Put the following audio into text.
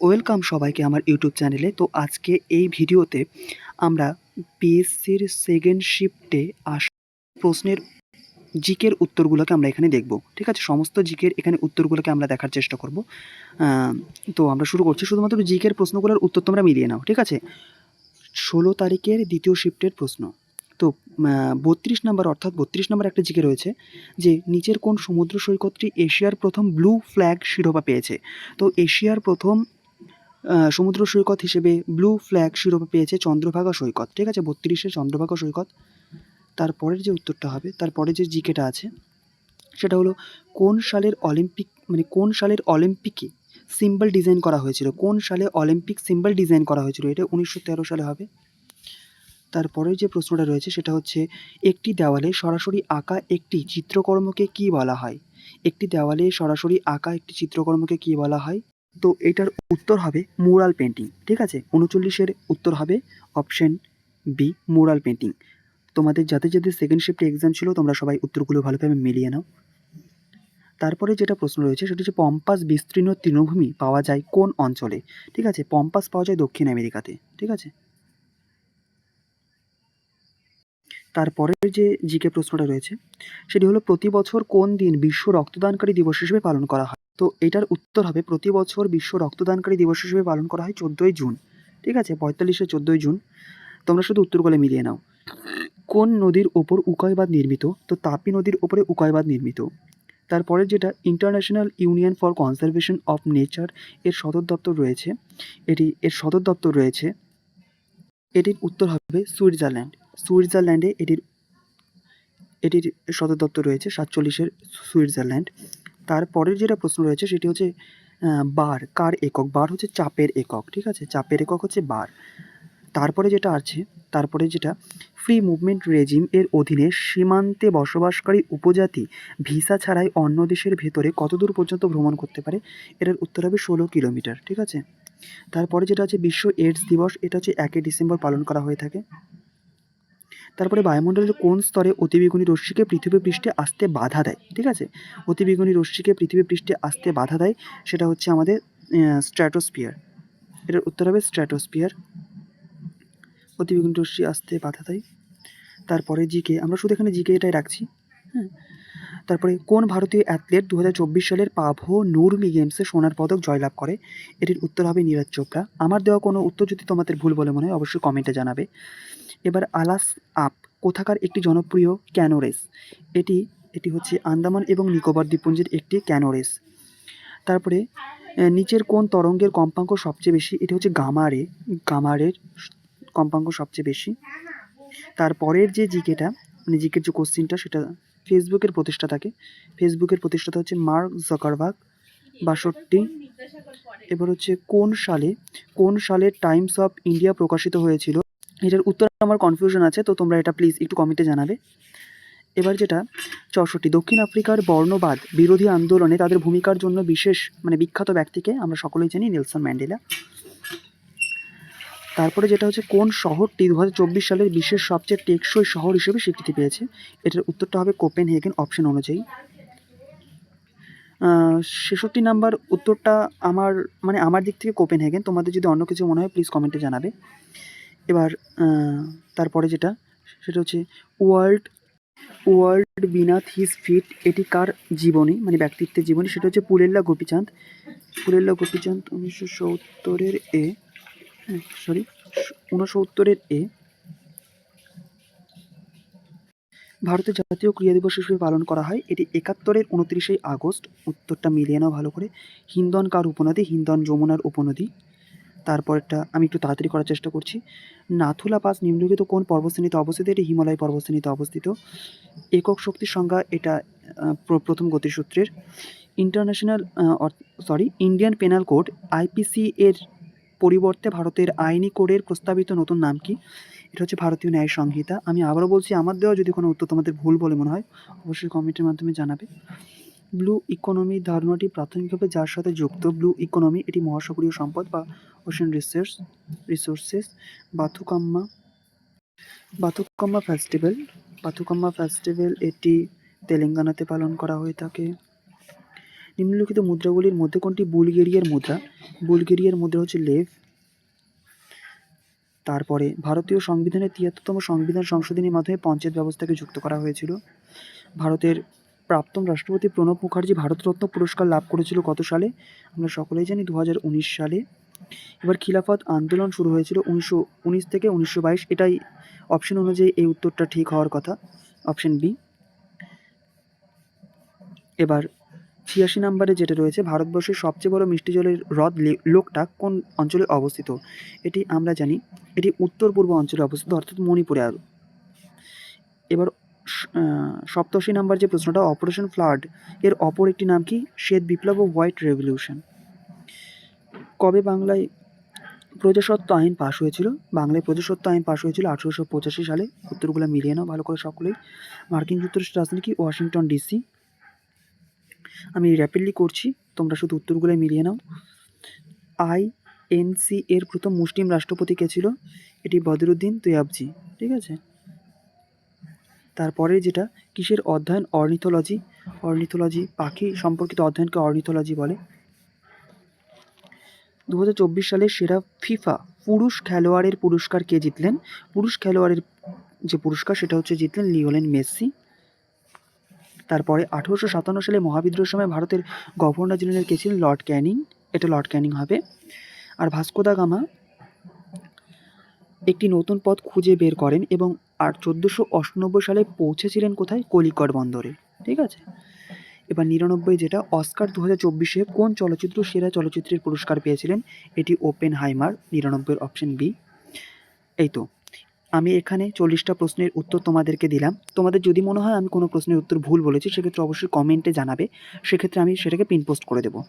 Welcome সবাইকে আমার YouTube চ্যানেলে। তো আজকে এই ভিডিওতে আমরা পিএসসির সেকেন্ড শিফটে আসা প্রশ্নের জিকের উত্তরগুলোকে আমরা এখানে দেখব। ঠিক আছে? সমস্ত জিকের এখানে উত্তরগুলোকে আমরা দেখার চেষ্টা করব। তো আমরা শুরু করছি। শুধুমাত্র জিকের প্রশ্নগুলোর উত্তর তোমরা মিলিয়ে নাও। ঠিক আছে? ষোলো তারিখের দ্বিতীয় শিফটের প্রশ্ন। তো বত্রিশ নম্বর অর্থাৎ বত্রিশ নম্বর একটা জিকে রয়েছে যে নিচের কোন সমুদ্র সৈকতটি এশিয়ার প্রথম ব্লু ফ্ল্যাগ শিরোপা পেয়েছে। তো এশিয়ার প্রথম সমুদ্র সৈকত হিসেবে ব্লু ফ্ল্যাগ শিরোপা পেয়েছে চন্দ্রভাগা সৈকত, ঠিক আছে? বত্রিশে চন্দ্রভাগা সৈকত। তারপরের যে উত্তরটা হবে তারপরে যে জিকেটা আছে, সেটা হলো কোন সালের অলিম্পিক মানে কোন সালের অলিম্পিকে সিম্বল ডিজাইন করা হয়েছিল? কোন সালে অলিম্পিক সিম্বল ডিজাইন করা হয়েছিল? এটা উনিশশো তেরো সালে হবে। তারপরে যে প্রশ্নটা রয়েছে, সেটা হচ্ছে, একটি দেওয়ালে সরাসরি আঁকা একটি চিত্রকর্মকে কি বলা হয়? একটি দেওয়ালে সরাসরি আঁকা একটি চিত্রকর্মকে কি বলা হয়? তো এটার উত্তর হবে মুরাল পেন্টিং ঠিক আছে? উনচল্লিশের উত্তর হবে অপশন বি মুরাল পেন্টিং তোমাদের যাদের যাদের সেকেন্ড শিফটে এক্সাম ছিল, তোমরা সবাই উত্তরগুলো ভালোভাবে মিলিয়ে নাও। তারপরে যেটা প্রশ্ন রয়েছে, সেটা হচ্ছে পম্পাস বিস্তীর্ণ তৃণভূমি পাওয়া যায় কোন অঞ্চলে? ঠিক আছে, পম্পাস পাওয়া যায় দক্ষিণ আমেরিকাতে, ঠিক আছে? তারপরের যে জিকে প্রশ্নটা রয়েছে, সেটি হলো প্রতি বছর কোন দিন বিশ্ব রক্তদানকারী দিবস হিসেবে পালন করা হয়? তো এটার উত্তর হবে প্রতি বছর বিশ্ব রক্তদানকারী দিবস হিসেবে পালন করা হয় চোদ্দোই জুন। ঠিক আছে? পঁয়তাল্লিশে চোদ্দোই জুন। তোমরা শুধু উত্তরগুলো মিলিয়ে নাও। কোন নদীর ওপর উকাইবাদ নির্মিত? তো তাপি নদীর ওপরে উকাইবাদ নির্মিত। তারপরে যেটা International Union for Conservation of Nature এর সদর দপ্তর রয়েছে। এটি, এর সদর দপ্তর রয়েছে। এটির উত্তর হবে সুইজারল্যান্ড। সুইজারল্যান্ডে এটির এটির সদর দপ্তর রয়েছে সাতচল্লিশের সুইজারল্যান্ড। তারপরের যেটা প্রশ্ন রয়েছে সেটি হচ্ছে বার, কার একক? বার হচ্ছে চাপের একক, ঠিক আছে? চাপের একক হচ্ছে বার। তারপরে যেটা আছে, তারপরে যেটা ফ্রি মুভমেন্ট রেজিম এর অধীনে সীমান্তে বসবাসকারী উপজাতি ভিসা ছাড়াই অন্য দেশের ভেতরে কতদূর পর্যন্ত ভ্রমণ করতে পারে? এটার উত্তর হবে ষোলো কিলোমিটার, ঠিক আছে? তারপরে যেটা আছে, বিশ্ব এইডস দিবস, এটা হচ্ছে একই ডিসেম্বর পালন করা হয়ে থাকে। তারপরে বায়ুমণ্ডলের কোন স্তরে অতিবেগুনি রশ্মিকে পৃথিবী পৃষ্ঠে আসতে বাধা দেয়, ঠিক আছে? অতিবেগুনি রশ্মিকে পৃথিবী পৃষ্ঠে আসতে বাধা দেয়, সেটা হচ্ছে আমাদের স্ট্র্যাটোস্পিয়ার এটার উত্তর হবে স্ট্র্যাটোস্পিয়ার অতিবেগুনি রশ্মি আসতে বাধা দেয়। তারপরে জিকে, আমরা শুধু এখানে জিকে এটাই রাখছি হ্যাঁ? তারপরে কোন ভারতীয় অ্যাথলেট দু হাজার চব্বিশ সালের পাভো নুরমি গেমসে সোনার পদক জয়লাভ করে? এটির উত্তর হবে নীরজ চোপড়া। আমার দেওয়া কোনো উত্তর যদি তোমাদের ভুল বলে মনে হয়, অবশ্যই কমেন্টে জানাবে। এবার আলাস আপ, কোথাকার একটি জনপ্রিয় ক্যানোরেস। এটি এটি হচ্ছে আন্দামান এবং নিকোবর দ্বীপপুঞ্জের একটি ক্যানোরেস। তারপরে নিচের কোন তরঙ্গের কম্পাঙ্ক সবচেয়ে বেশি, এটি হচ্ছে গামারে গামারের কম্পাঙ্ক সবচেয়ে বেশি। তারপরের যে জিকেটা মানে জিকের যে কোশ্চিনটা, সেটা ফেসবুকের প্রতিষ্ঠাতাকে ফেসবুকের প্রতিষ্ঠাতা হচ্ছে মার্ক জাকারবার্গ, বাষট্টি। এবার হচ্ছে কোন সালে কোন সালে টাইমস অফ ইন্ডিয়া প্রকাশিত হয়েছিল? এটার উত্তর আমার কনফিউশন আছে, তো তোমরা এটা প্লিজ একটু কমেন্টে জানাবে। এবার যেটা, চৌষট্টি, দক্ষিণ আফ্রিকার বর্ণবাদ, বিরোধী আন্দোলনে তাদের ভূমিকার জন্য বিশেষ মানে বিখ্যাত ব্যক্তিকে আমরা সকলেই জানি, নেলসন ম্যান্ডেলা। তারপরে যেটা হচ্ছে, কোন শহরটি দু সালের বিশ্বের সবচেয়ে টেকসই শহর হিসেবে স্বীকৃতি পেয়েছে? এটার উত্তরটা হবে কোপেন হেগেন অপশন অনুযায়ী ছেষট্টি নাম্বার উত্তরটা আমার মানে আমার দিক থেকে কোপেন হেগেন তোমাদের যদি অন্য কিছু মনে হয় প্লিজ কমেন্টে জানাবে। এবার তারপরে যেটা, সেটা হচ্ছে ওয়ার্ল্ড ওয়ার্ল্ড বিনাথ হিজ ফিট, এটি কার জীবনী? মানে ব্যক্তিত্বের জীবনী, সেটা হচ্ছে পুলেল্লা গোপীচাঁদ। পুলেল্লা গোপীচাঁদ উনিশশো সত্তরের এ সরি ঊনসত্তরের এ, ভারতের জাতীয় ক্রীড়া দিবস হিসেবে পালন করা হয়। এটি একাত্তরের উনত্রিশে আগস্ট, উত্তরটা মিলিয়ে ভালো করে। হিন্দন কার উপনদী, হিন্দন যমুনার উপনদী। তারপরটা আমি একটু তাড়াতাড়ি করার চেষ্টা করছি। নাথুলা পাস নিম্নলিখিত কোন পর্বতশ্রেণীতে অবস্থিত? এটি হিমালয় পর্বতশ্রেণীতে অবস্থিত। একক শক্তির সংজ্ঞা এটা প্র- প্রথম গতিসূত্রের। International sorry Indian Penal Code IPC এর পরিবর্তে ভারতের আইনি কোডের প্রস্তাবিত নতুন নাম কি? এটা হচ্ছে ভারতীয় ন্যায় সংহিতা। আমি আবারও বলছি, আমার দেওয়া যদি কোনো উত্তর তোমাদের ভুল বলে মনে হয়, অবশ্যই কমেন্টের মাধ্যমে জানাবে। ব্লু ইকোনমি ধারণাটি প্রাথমিকভাবে যার সাথে যুক্ত। ব্লু ইকোনমি এটি মহাসাগরীয় সম্পদ বা ocean resource resources Bathukamma Bathukamma festival Bathukamma festival এটি তেলেঙ্গানাতে পালন করা হয়ে থাকে। নিম্নলিখিত মুদ্রাগুলির মধ্যে কোনটি বুলগেরিয়ার মুদ্রা? বুলগেরিয়ার মুদ্রা হচ্ছে লেভ। তারপরে ভারতীয় সংবিধানের তিয়াত্তরতম সংবিধান সংশোধনীর মাধ্যমে পঞ্চায়েত ব্যবস্থাকে যুক্ত করা হয়েছিল। ভারতের প্রাক্তন রাষ্ট্রপতি প্রণব মুখার্জি ভারতরত্ন পুরস্কার লাভ করেছিল কত সালে? আমরা সকলেই জানি দু হাজার উনিশ সালে। এবার খিলাফত আন্দোলন শুরু হয়েছিল উনিশশো উনিশ থেকে উনিশশো বাইশ। এটাই অপশন অনুযায়ী এই উত্তরটা ঠিক হওয়ার কথা। অপশন বি এবার ছিয়াশি নম্বরে যেটা রয়েছে, ভারতবর্ষের সবচেয়ে বড় মিষ্টি জলের হ্রদ লে- লোকটাক কোন অঞ্চলে অবস্থিত? এটি আমরা জানি, এটি উত্তর পূর্ব অঞ্চলে অবস্থিত, অর্থাৎ মণিপুরে আরও এবার সপ্তশী নাম্বার যে প্রশ্নটা অপারেশন ফ্লাড এর অপর একটি নাম কি? শ্বেত বিপ্লব ও হোয়াইট রেভলিউশন কবে বাংলায় প্রজাসত্ব আইন পাশ হয়েছিল? বাংলায় প্রজাসত্ব আইন পাশ হয়েছিল আঠেরোশো পঁচাশি সালে। উত্তরগুলো মিলিয়ে নাও ভালো করে সকলেই। মার্কিন যুক্তরাষ্ট্রের রাজধানী কি? ওয়াশিংটন ডিসি আমি র্যাপিডলি করছি, তোমরা শুধু উত্তরগুলো মিলিয়ে নাও। আই এনসি এর প্রথম মুসলিম রাষ্ট্রপতি কে ছিল? এটি বদরুদ্দিন তুয়াবজি, ঠিক আছে? তারপরে যেটা কিসের অধ্যয়ন? অর্নিথোলজি। অর্নিথোলজি, পাখি সম্পর্কিত অধ্যয়নকে অর্নিথোলজি বলে। দু হাজার চব্বিশ সালে সেরা ফিফা পুরুষ খেলোয়াড়ের পুরস্কার কে জিতলেন? পুরুষ খেলোয়াড়ের যে পুরস্কার, সেটা হচ্ছে জিতলেন লিওলেন মেসি। তারপরে আঠেরোশো সাতান্ন সালে মহাবিদ্রোহের সময় ভারতের গভর্নর জেনারেল কে ছিলেন? Lord Canning. এটা লর্ড ক্যানিং হবে। আর ভাস্কো দা গামা একটি নতুন পথ খুঁজে বের করেন এবং আর চোদ্দোশো অষ্টানব্বই সালে পৌঁছেছিলেন কোথায়? কলিকট বন্দরে। ঠিক আছে? এবার নিরানব্বই যেটা, অস্কার দু হাজার চব্বিশে কোন চলচ্চিত্র সেরা চলচ্চিত্রের পুরস্কার পেয়েছিলেন? এটি ওপেন হাইমার নিরানব্বইয়ের অপশন বি। এই তো, আমি এখানে চল্লিশটা প্রশ্নের উত্তর তোমাদেরকে দিলাম। তোমাদের যদি মনে হয় আমি কোনো প্রশ্নের উত্তর ভুল বলেছি, সেক্ষেত্রে অবশ্যই কমেন্টে জানাবে। সেক্ষেত্রে আমি সেটাকে পিন পোস্ট করে দেবো।